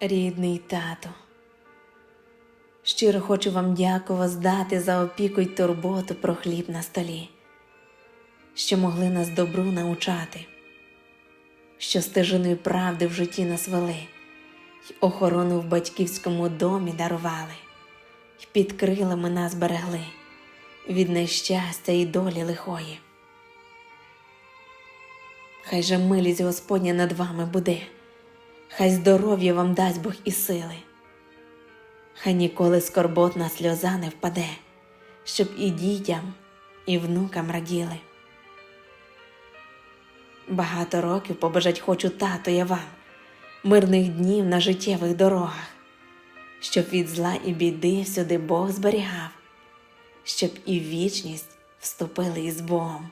Рідний тато, щиро хочу вам дяку воздати за опіку й турботу про хліб на столі, що могли нас добру научати, що стежиною правди в житті нас вели, й охорону в батьківському домі дарували, й під крилами нас берегли від нещастя і долі лихої. Хай же милість Господня над вами буде, хай здоров'я вам дасть Бог і сили, хай ніколи скорботна сльоза не впаде, щоб і дітям, і внукам раділи. Багато років побажать хочу тато я вам, мирних днів на життєвих дорогах, щоб від зла і біди всюди Бог зберігав, щоб і вічність вступили із Богом.